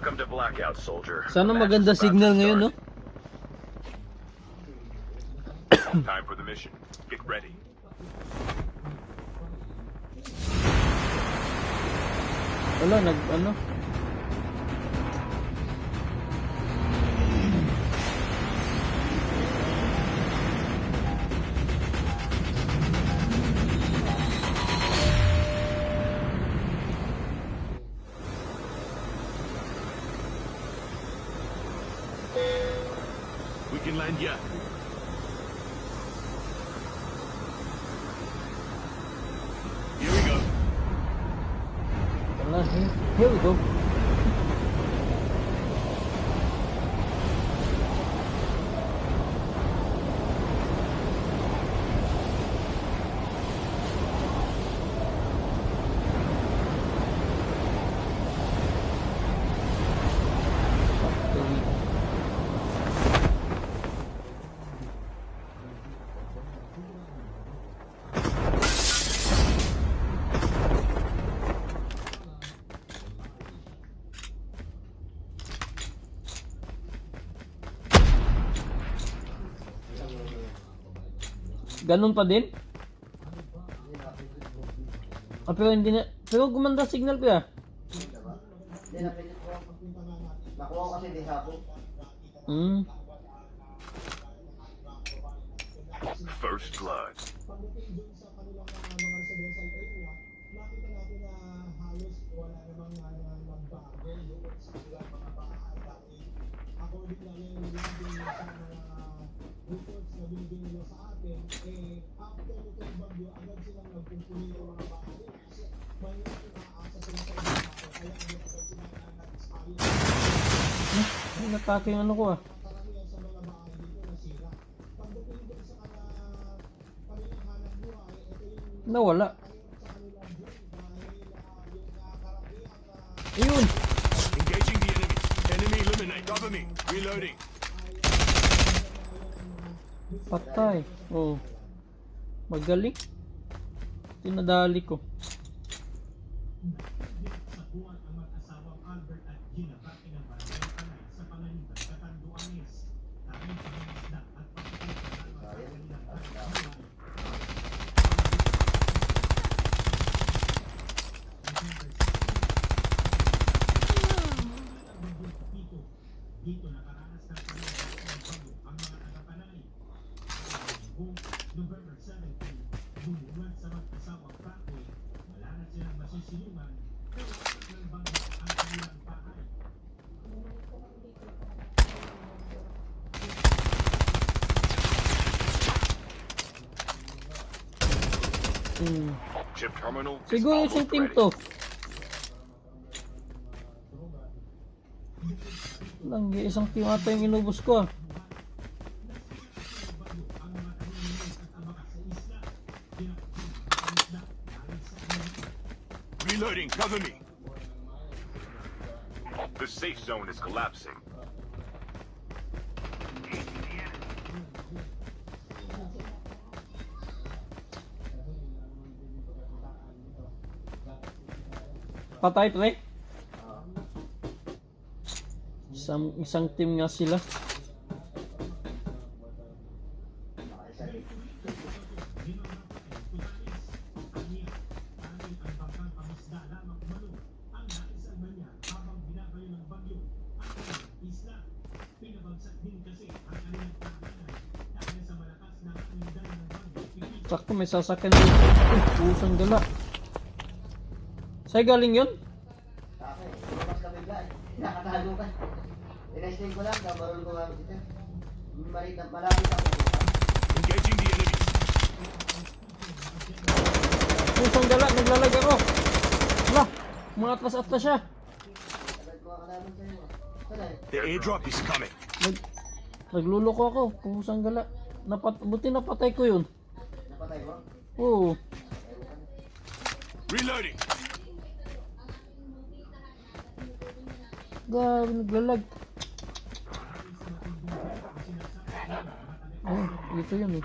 Welcome to Blackout, soldier. Sana maganda signal ngayon, no? Time for the mission. Get ready. Wala, nag, ano? We can land here. Here we go. Here, we go. Ganun pa din? Ah, pero hindi na... Pero gumanda signal ko ya. Ko. Nakuha ko kasi di hapon. Hmm. First blood. Ay, natake yung ano ko ah. Nawala. Ayun! Engaging the enemy. Enemy eliminate. Cover me. Reloading. Patay. Oh. Magaling. Tinadali ko. Chip terminal. Siguro isang team to. Lang, isang team ata yung inubos ko ah. Reloading. Cover me. The safe zone is collapsing. Patay pre. Isang, isang team nga sila. Sakto may sasakyan dito. Pusang gala. Sa'yo galing yun? Lumabas ka bigla eh. Nakatago ka. Tinesting ko lang. Kabarol ko gamit ito. Malita, malapit ako. Engaging the enemy. Pusang gala, naglalag ako. Wala, mga atlas-atlas siya. The airdrop is coming. Nag, nagluloko ako, pusang gala. Napat, buti napatay ko yun. Napatay mo? Oo. Reloading. good luck Oh, yun eh.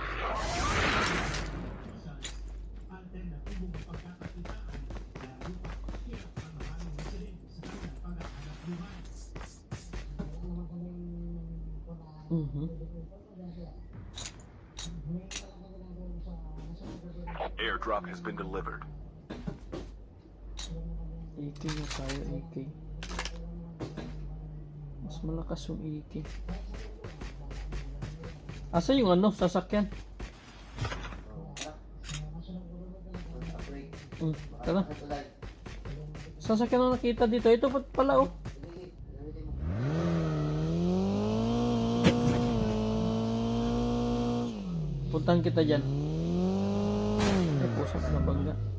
Airdrop has been delivered. 18 or 18. Mas malakas yung AK. Asa yung ano, sasakyan? Hmm, tara. Sasakyan na nakita dito. Ito pa pala oh. Puntahan kita dyan. Ay, pusap na bangga.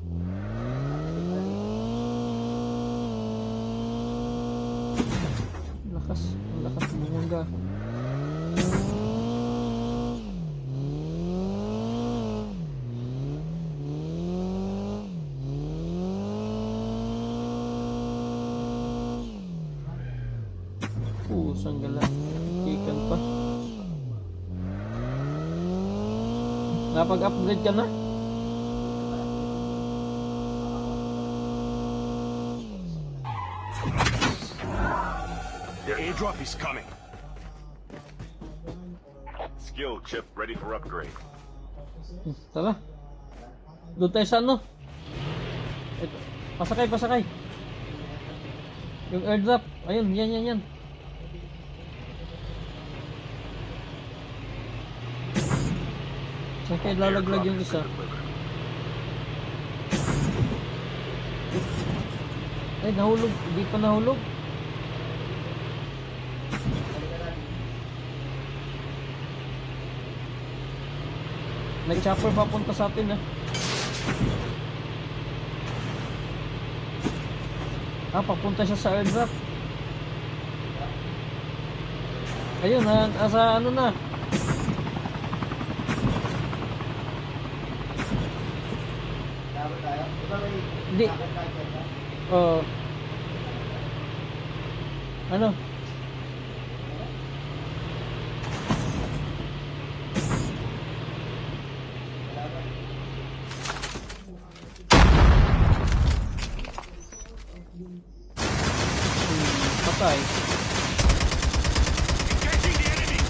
Lakas, ang lakas bumangga. Pusang gala. Kikan pa. Napag-upgrade ka na? Airdrop is coming. Skill chip ready for upgrade. Tara. Doon tayo sa ano? Ito. Pasakay, pasakay. Yung airdrop. Ayun, yan, yan, yan. Saan kayo lalaglag yung isa? Ay, nahulog. Hindi pa nahulog. Nag-chopper papunta sa atin ah. Ah, papunta siya sa airdrop. Ayun, na, nasa ano na. Hindi. Oh. Ano? Hmm, patay. Engaging the enemy.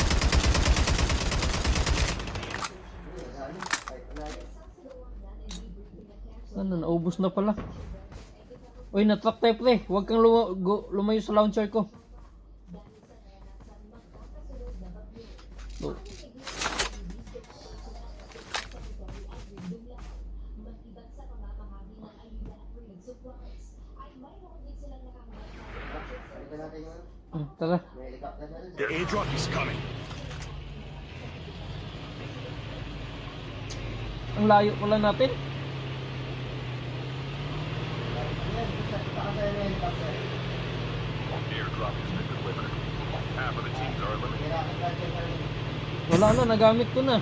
Sabi, ay, wala yun. Ano, naubos na pala. Uy, na-truck tayo pre. Huwag kang go- lumayo sa launcher ko. Ano. Hmm, tara. The airdrop is coming. Ang layo pala natin. Ayan, sa taas na yung helicopter. Airdrop has been delivered. Half of the teams are eliminated. Kailangan natin na rin. Wala na, nagamit ko na.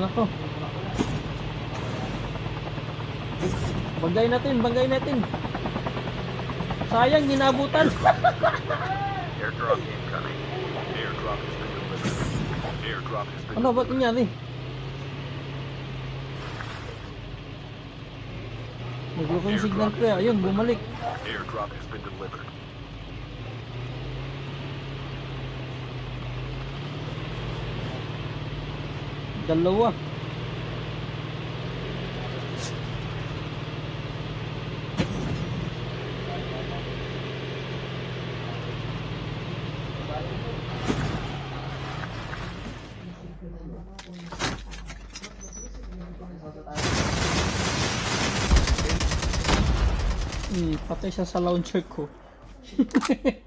Nako. Bagay natin, bagay natin. Sayang, ginabutan. Airdrop incoming. Airdrop has been delivered. Airdrop has been ano, ba't nangyari? Nagloko yung signal ko eh. Ayun, bumalik. Airdrop has been delivered. Dalawa. Hmm, patay siya sa launcher ko.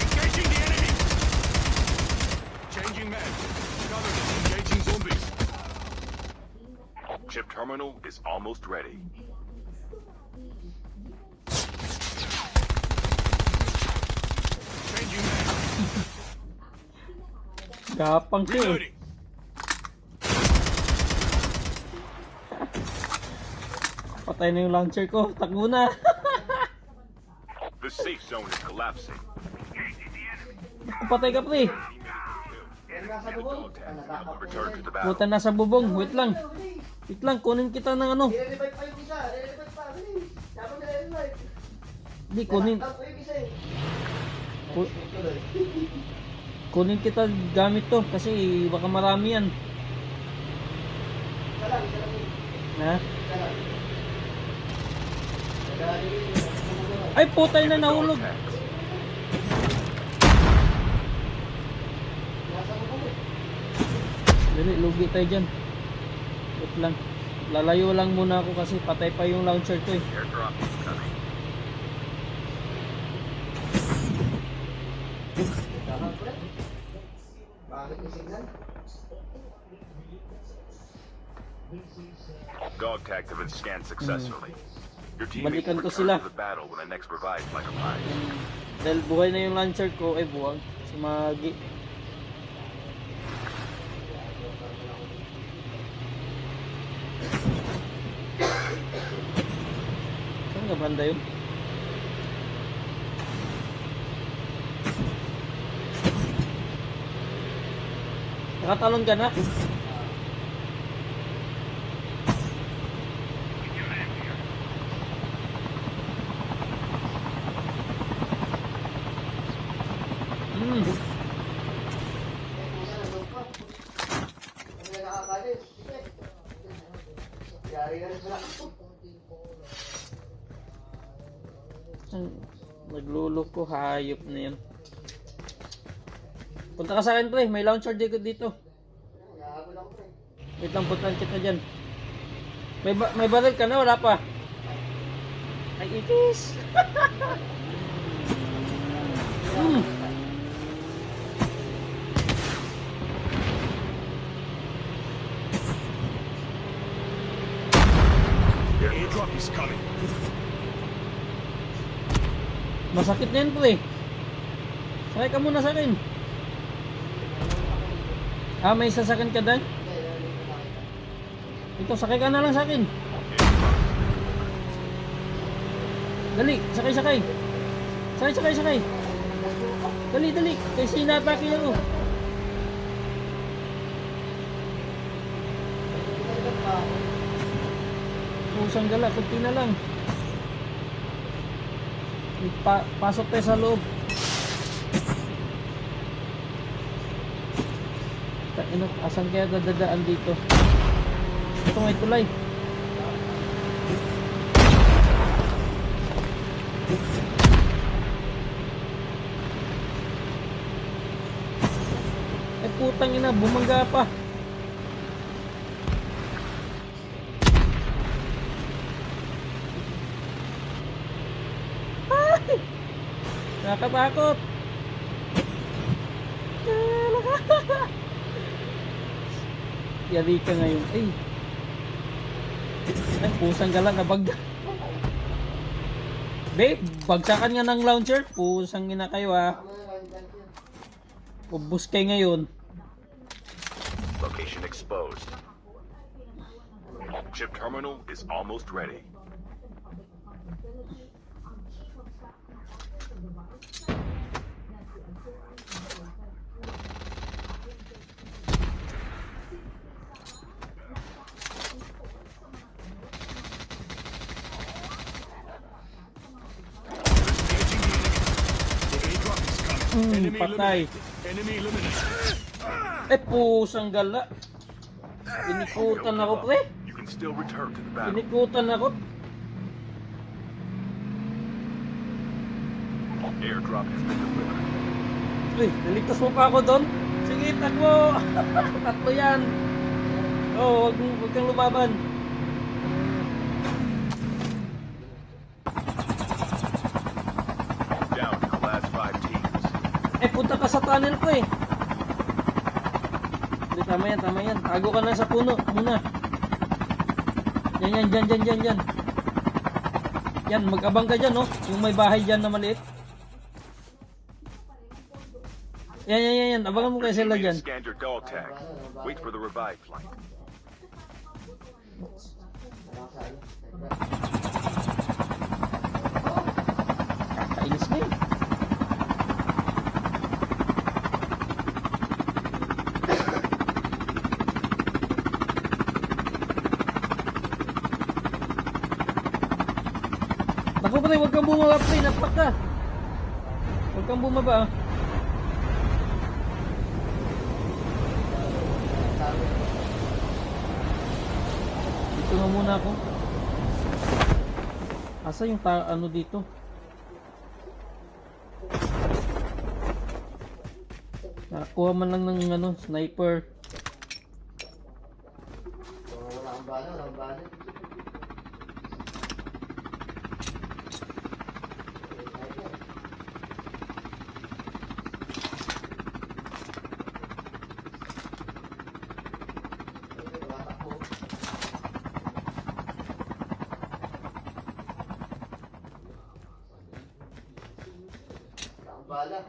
Engaging the enemy. Changing man. Government engaging zombies. Chip terminal is almost ready. Gapang siya eh. Patay na yung launcher ko. Takbo na. The safe zone is collapsing. Patay ka pre. Puta nasa bubong. Wait lang. Wait lang, kunin kita ng ano. Nire-revive pa yung isa. Nire-revive pa. Bilis. Dapat nire-revive. Di, kunin. Natakap ko yung isa eh. Ku- kunin kita gamit to. Kasi baka marami yan. Isa lang, isa lang. Ha? Isa lang. Ay, putay na nahulog. Eh. Dali, lugi tayo dyan. Wait lang. Lalayo lang muna ako kasi patay pa yung launcher ko eh. Dog tags have been scanned successfully. Your Balikan teammates will ko return sila. to the battle when the next revive flight arrives. Dahil buhay na yung launcher ko, ay buwag. Sumagi. Saan nga banda yun? Nakatalon ka na? Hmm. Punta ka sa akin pre, may launcher dito dito. Wait lang, puntahan kita dyan. May, ba may baril ka na, wala pa. Ay, itis! hmm. The airdrop is coming. Masakit na yan pre. Sakay ka muna sa akin. Ah, may sasakan ka dyan? Ito, sakay ka na lang sa akin. Dali, sakay, sakay. Sakay, sakay, sakay. Dali, dali. Kasi inatake ako. Pusang gala, kunti na lang. Pa pasok tayo sa loob. Ino, asan kaya dadadaan dito? Ito may tulay. Eh putang ina, bumangga pa. Ay! Nakakatakot. Yari ka ngayon. Ay. Ay, pusang ka lang nabag. Babe, bagsakan nga ng launcher. Pusang ina kayo ah. Ubus kayo ngayon. Location exposed. Chip terminal is almost ready. Engaging the enemy. The airdrop Enemy patay. Eh, pusang gala. Inikutan ako, pre. Inikutan ako. Airdrop has been delivered. Pre, naligtas mo pa ako doon. Sige, takbo. Tatlo yan. Oo, oh, wag, wag kang lumaban. Down to the last five teams. Eh, punta ka sa tunnel ko eh. Hindi, tama yan, tama yan. Tago ka na sa puno, muna. Yan, yan, dyan, dyan, dyan, dyan. Yan, mag-abang ka dyan, no? Yung may bahay dyan na maliit. Yan, yan, yan, yan. Abangan mo kayo sila dyan. Wait for the revive flight. Kainis mo eh. Ako pre, huwag kang bumaba pre, napak ka. Huwag kang bumaba ah. Dito nga muna ako. Asa yung ta ano dito? Nakakuha man lang ng ano, sniper. Wala akong bala, wala akong bala. Bala.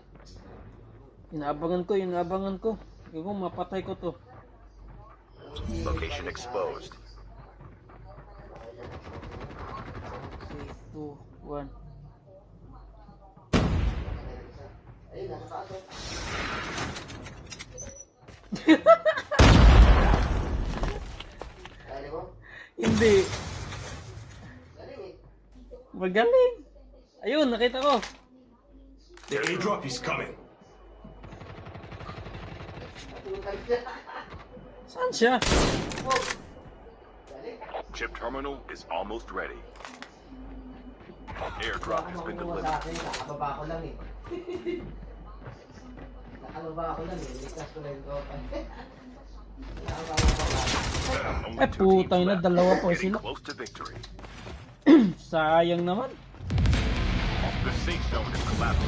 Inaabangan ko, inaabangan ko. Kung mapatay ko to. Location exposed. 3, 2, 1. Ayun, oh. Dali mo? Hindi. Galing. Magaling. Ayun, nakita ko. The airdrop is coming. Saan siya? Chip terminal is almost ready. Airdrop has been delivered. nakababa ko lang eh. nakababa ko lang eh. Ligtas ko na lang. Eh, putang left. dalawa po sila. close to victory. Sayang naman. The safe zone is collapsing.